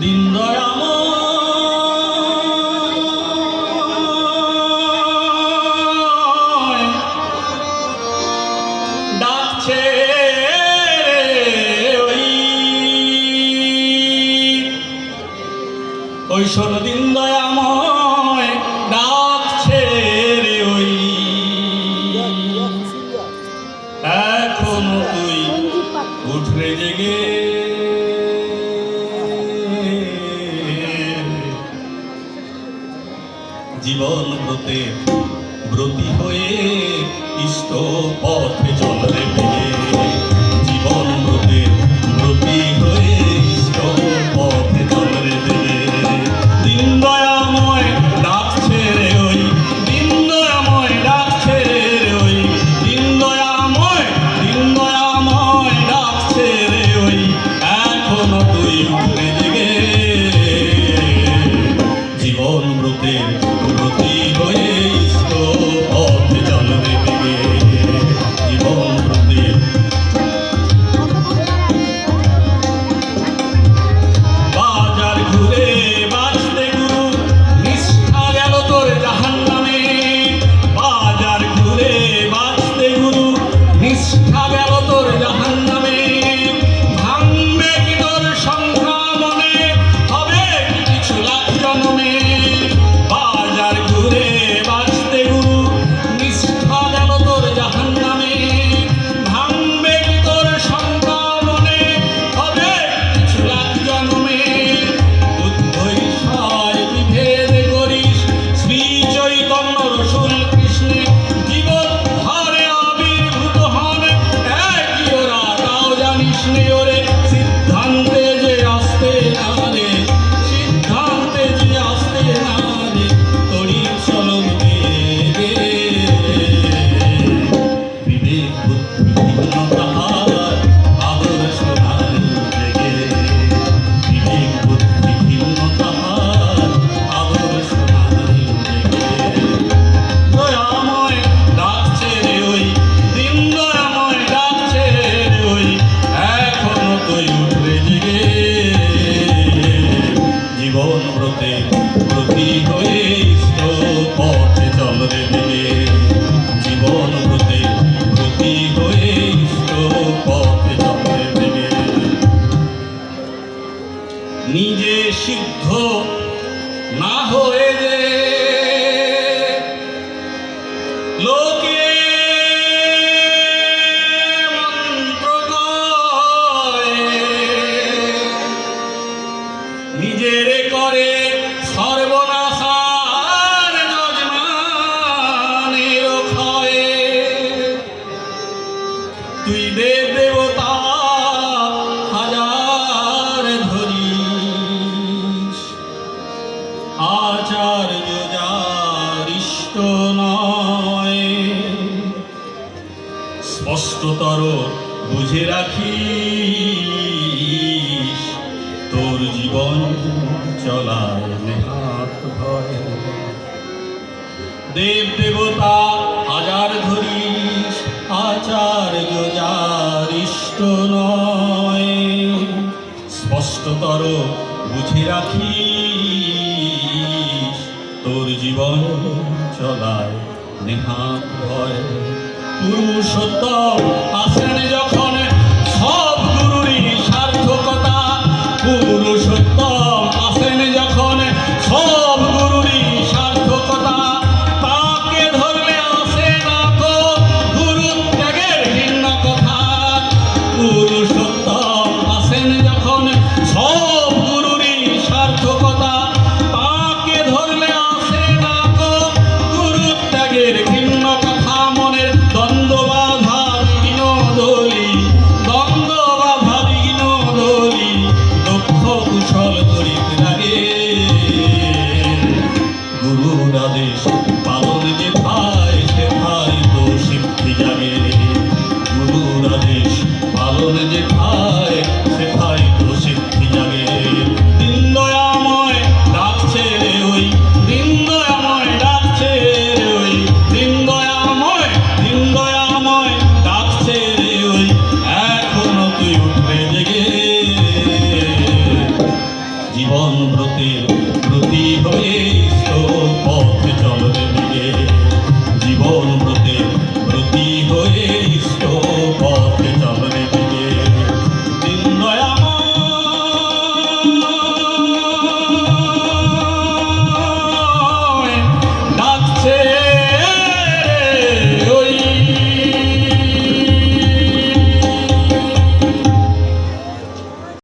你那样。জীবন হতে ব্রতী হয়ে ইষ্ট পথে চলবে। নিজে সিদ্ধ না হয়ে স্পষ্টতর বুঝে রাখি তোর জীবন চলায় ভয়। দেব দেবতা, হাজার ধরি আচার্য যার ইষ্ট নয়। স্পষ্টতর বুঝে রাখি তোর জীবন চলায় নেহাত ভয়। পুরুষোত্তম আসেন যখন